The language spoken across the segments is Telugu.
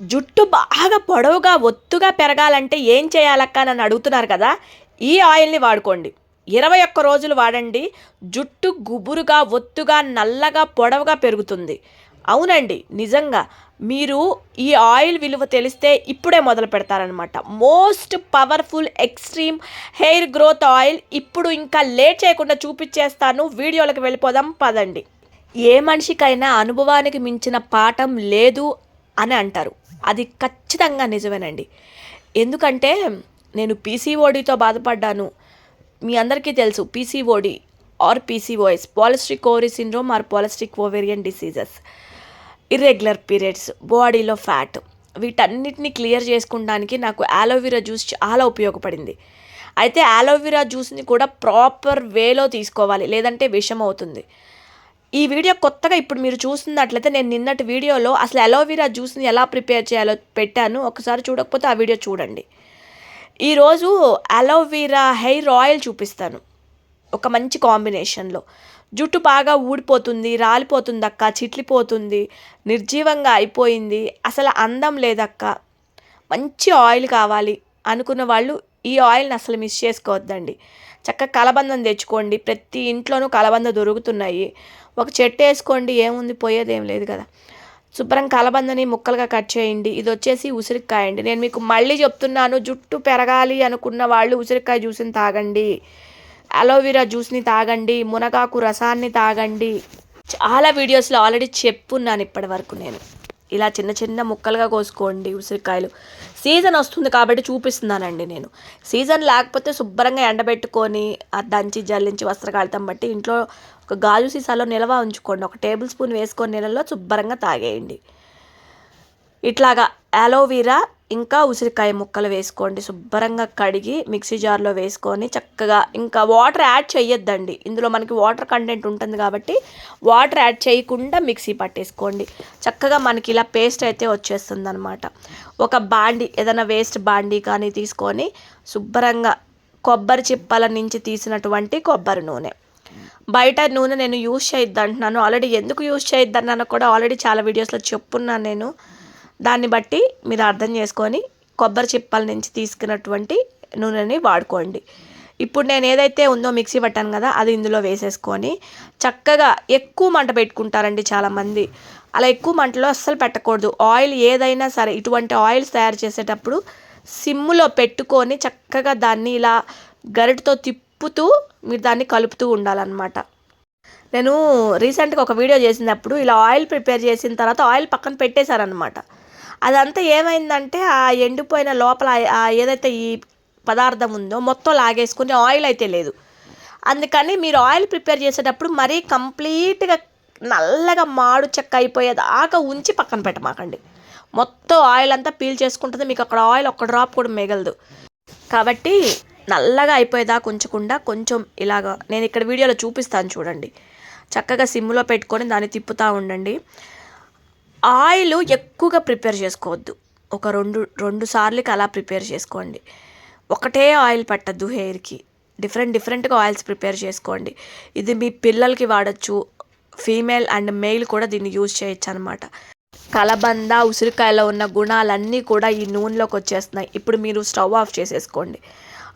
జుట్టు బాగా పొడవుగా ఒత్తుగా పెరగాలంటే ఏం చేయాలక్క నన్ను అడుగుతున్నారు కదా ఈ ఆయిల్ని వాడుకోండి. ఇరవై ఒక్క రోజులు వాడండి. జుట్టు గుబురుగా ఒత్తుగా నల్లగా పొడవుగా పెరుగుతుంది. అవునండి నిజంగా. మీరు ఈ ఆయిల్ విలువ తెలిస్తే ఇప్పుడే మొదలు పెడతారనమాట most powerful extreme hair growth oil ఇప్పుడు ఇంకా లేట్ చేయకుండా చూపించేస్తాను. వీడియోలకు వెళ్ళిపోదాం పదండి. ఏ మనిషికైనా అనుభవానికి మించిన పాఠం లేదు అని అంటారు. అది ఖచ్చితంగా నిజమేనండి. ఎందుకంటే నేను పీసీఓడితో బాధపడ్డాను. మీ అందరికీ తెలుసు PCOD or PCOS polycystic ovary syndrome or polycystic ovarian diseases. Irregular periods బాడీలో ఫ్యాట్ వీటన్నిటిని క్లియర్ చేసుకోవడానికి నాకు ఆలోవెరా జ్యూస్ చాలా ఉపయోగపడింది. అయితే ఆలోవెరా జ్యూస్ని కూడా ప్రాపర్ వేలో తీసుకోవాలి లేదంటే విషం అవుతుంది ఈ వీడియో కొత్తగా ఇప్పుడు మీరు చూస్తున్నట్లయితే నేను నిన్నటి వీడియోలో అసలు అలోవీరా జ్యూస్ని ఎలా ప్రిపేర్ చేయాలో పెట్టాను. ఒకసారి చూడకపోతే ఆ వీడియో చూడండి. ఈరోజు అలోవీరా హెయిర్ ఆయిల్ చూపిస్తాను. ఒక మంచి కాంబినేషన్లో. జుట్టు బాగా ఊడిపోతుంది రాలిపోతుంది అక్క చిట్లిపోతుంది నిర్జీవంగా అయిపోయింది అసలు అందం లేదక్క. మంచి ఆయిల్ కావాలి అనుకున్న వాళ్ళు ఈ ఆయిల్ని అసలు మిస్ చేసుకోవద్దండి. చక్కగా కలబందం తెచ్చుకోండి. ప్రతి ఇంట్లోనూ కలబంద దొరుకుతున్నాయి. ఒక చెట్టు వేసుకోండి ఏముంది? పోయేది ఏం లేదు కదా. శుభ్రం కలబందని ముక్కలుగా కట్ చేయండి. ఇది వచ్చేసి ఉసిరికాయ అండి. నేను మీకు మళ్ళీ చెప్తున్నాను జుట్టు పెరగాలి అనుకున్న వాళ్ళు ఉసిరికాయ జ్యూస్ని తాగండి. అలోవెరా జ్యూస్ని తాగండి మునగాకు రసాన్ని తాగండి. చాలా వీడియోస్లో ఆల్రెడీ చెప్పున్నాను ఇప్పటి వరకు నేను. ఇలా చిన్న చిన్న ముక్కలుగా కోసుకోండి ఉసిరికాయలు. సీజన్ వస్తుంది కాబట్టి చూపిస్తున్నానండి నేను. సీజన్ లేకపోతే శుభ్రంగా ఎండబెట్టుకొని ఆ దంచి జల్లించి వస్త్రకాళితం బట్టి ఇంట్లో ఒక గాజు సీసాలో నిల్వ ఉంచుకోండి. ఒక టేబుల్ స్పూన్ వేసుకొని నీళ్ళలో శుభ్రంగా తాగేయండి. ఇట్లాగా అలోవీరా ఇంకా ఉసిరికాయ ముక్కలు వేసుకోండి. శుభ్రంగా కడిగి మిక్సీ జార్లో వేసుకొని చక్కగా ఇంకా వాటర్ యాడ్ చేయొద్దండి. ఇందులో మనకి వాటర్ కంటెంట్ ఉంటుంది కాబట్టి వాటర్ యాడ్ చేయకుండా మిక్సీ పట్టేసుకోండి. చక్కగా మనకి ఇలా పేస్ట్ అయితే వచ్చేస్తుంది అనమాట ఒక బాండి ఏదైనా వేస్ట్ బాండి కానీ తీసుకొని శుభ్రంగా కొబ్బరి చిప్పల నుంచి తీసినటువంటి కొబ్బరి నూనె. బయట నూనె నేను యూజ్ చేయొద్దు అంటున్నాను ఆల్రెడీ ఎందుకు యూజ్ చేయొద్దన్నాను కూడా ఆల్రెడీ చాలా వీడియోస్లో చెప్పున్నాను నేను. దాన్ని బట్టి మీరు అర్థం చేసుకొని కొబ్బరి చిప్పల నుంచి తీసుకున్నటువంటి నూనెని వాడుకోండి. ఇప్పుడు నేను ఏదైతే ఉందో మిక్సీ పట్టాను కదా అది ఇందులో వేసేసుకొని చక్కగా ఎక్కువ మంట పెట్టుకుంటారండి చాలామంది. అలా ఎక్కువ మంటలో అస్సలు పెట్టకూడదు. ఆయిల్ ఏదైనా సరే ఇటువంటి ఆయిల్స్ తయారు చేసేటప్పుడు సిమ్లో పెట్టుకొని చక్కగా దాన్ని ఇలా గరిటతో తిప్పుతూ మీరు దాన్ని కలుపుతూ ఉండాలన్నమాట. నేను రీసెంట్గా ఒక వీడియో చేసినప్పుడు ఇలా ఆయిల్ ప్రిపేర్ చేసిన తర్వాత ఆయిల్ పక్కన పెట్టేశారనమాట అదంతా ఏమైందంటే ఆ ఎండిపోయిన లోపల ఏదైతే ఈ పదార్థం ఉందో మొత్తం లాగేసుకుని ఆయిల్ అయితే లేదు. అందుకని మీరు ఆయిల్ ప్రిపేర్ చేసేటప్పుడు మరీ కంప్లీట్గా నల్లగా మాడు చెక్క అయిపోయేదాకా ఉంచి పక్కన పెట్టమాకండి. మొత్తం ఆయిల్ అంతా పీల్ చేసుకుంటుంది మీకు అక్కడ ఆయిల్ ఒక్క డ్రాప్ కూడా మిగలదు. కాబట్టి నల్లగా అయిపోయేదాకా ఉంచకుండా కొంచెం ఇలాగా నేను ఇక్కడ వీడియోలో చూపిస్తాను చూడండి. చక్కగా సిమ్లో పెట్టుకొని దాన్ని తిప్పుతూ ఉండండి. ఆయిల్ ఎక్కువగా ప్రిపేర్ చేసుకోవద్దు. ఒక రెండు రెండు సార్లకి అలా ప్రిపేర్ చేసుకోండి. ఒకటే ఆయిల్ పట్టద్దు హెయిర్కి. డిఫరెంట్ డిఫరెంట్గా ఆయిల్స్ ప్రిపేర్ చేసుకోండి. ఇది మీ పిల్లలకి వాడచ్చు. ఫీమేల్ అండ్ మెయిల్ కూడా దీన్ని యూజ్ చేయొచ్చు అనమాట కలబంద ఉసిరికాయలో ఉన్న గుణాలన్నీ కూడా ఈ నూనెలోకి వచ్చేస్తున్నాయి. ఇప్పుడు మీరు స్టవ్ ఆఫ్ చేసేసుకోండి.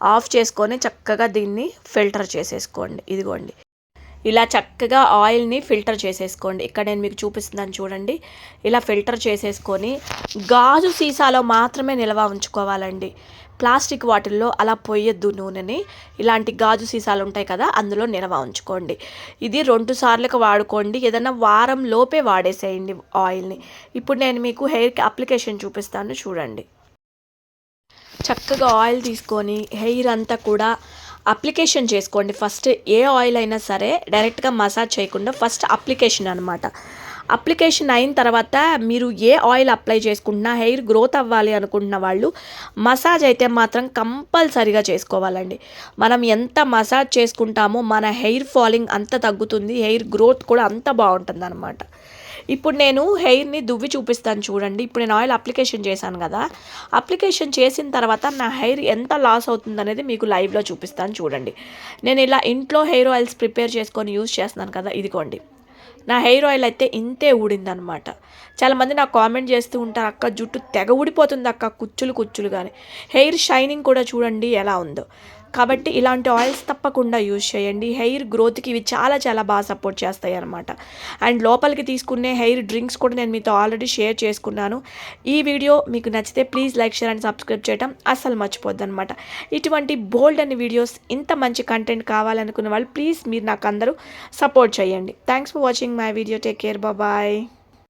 ఆఫ్ చేసుకొని చక్కగా దీన్ని ఫిల్టర్ చేసేసుకోండి. ఇదిగోండి. ఇలా చక్కగా ఆయిల్ని ఫిల్టర్ చేసేసుకోండి. ఇక్కడ నేను మీకు చూపిస్తున్నాను చూడండి. ఇలా ఫిల్టర్ చేసేసుకొని గాజు సీసాలో మాత్రమే నిల్వ ఉంచుకోవాలండి. ప్లాస్టిక్ వాటిల్లో అలా పోయొద్దు నూనెని. ఇలాంటి గాజు సీసాలు ఉంటాయి కదా అందులో నిల్వ ఉంచుకోండి. ఇది రెండు సార్లకు వాడుకోండి. ఏదైనా వారం లోపే వాడేసేయండి ఆయిల్ని. ఇప్పుడు నేను మీకు హెయిర్కి అప్లికేషన్ చూపిస్తాను చూడండి. చక్కగా ఆయిల్ తీసుకొని హెయిర్ అంతా కూడా అప్లికేషన్ చేసుకోండి. ఫస్ట్ ఏ ఆయిల్ అయినా సరే డైరెక్ట్గా మసాజ్ చేయకుండా ఫస్ట్ అప్లికేషన్ అనమాట అప్లికేషన్ అయిన తర్వాత మీరు ఏ ఆయిల్ అప్లై చేసుకుంటున్నా హెయిర్ గ్రోత్ అవ్వాలి అనుకుంటున్న వాళ్ళు మసాజ్ అయితే మాత్రం కంపల్సరిగా చేసుకోవాలండి. మనం ఎంత మసాజ్ చేసుకుంటామో మన హెయిర్ ఫాలింగ్ అంత తగ్గుతుంది హెయిర్ గ్రోత్ కూడా అంత బాగుంటుంది అనమాట ఇప్పుడు నేను హెయిర్ని దువ్వి చూపిస్తాను చూడండి. ఇప్పుడు నేను ఆయిల్ అప్లికేషన్ చేశాను కదా. అప్లికేషన్ చేసిన తర్వాత నా హెయిర్ ఎంత లాస్ అవుతుంది అనేది మీకు లైవ్లో చూపిస్తాను చూడండి. నేను ఇలా ఇంట్లో హెయిర్ ఆయిల్స్ ప్రిపేర్ చేసుకొని యూజ్ చేస్తున్నాను కదా ఇదిగోండి. నా హెయిర్ ఆయిల్ అయితే ఇంతే ఊడిందనమాట చాలామంది నాకు కామెంట్ చేస్తూ ఉంటారు అక్క జుట్టు తెగ ఊడిపోతుంది అక్క కుచ్చులు కుచ్చులు కానీ హెయిర్ షైనింగ్ కూడా చూడండి ఎలా ఉందో. కాబట్టి ఇలాంటి ఆయిల్స్ తప్పకుండా యూజ్ చేయండి. హెయిర్ గ్రోత్కి ఇవి చాలా చాలా బాగా సపోర్ట్ చేస్తాయి అనమాట అండ్ లోపలికి తీసుకునే హెయిర్ డ్రింక్స్ కూడా నేను మీతో ఆల్రెడీ షేర్ చేసుకున్నాను. ఈ వీడియో మీకు నచ్చితే please like share and subscribe చేయడం అస్సలు మర్చిపోద్దు అనమాట ఇటువంటి బోల్డ్ అని వీడియోస్ ఇంత మంచి కంటెంట్ కావాలనుకున్న వాళ్ళు ప్లీజ్ మీరు నాకు అందరూ సపోర్ట్ చేయండి. Thanks for watching my video take care bye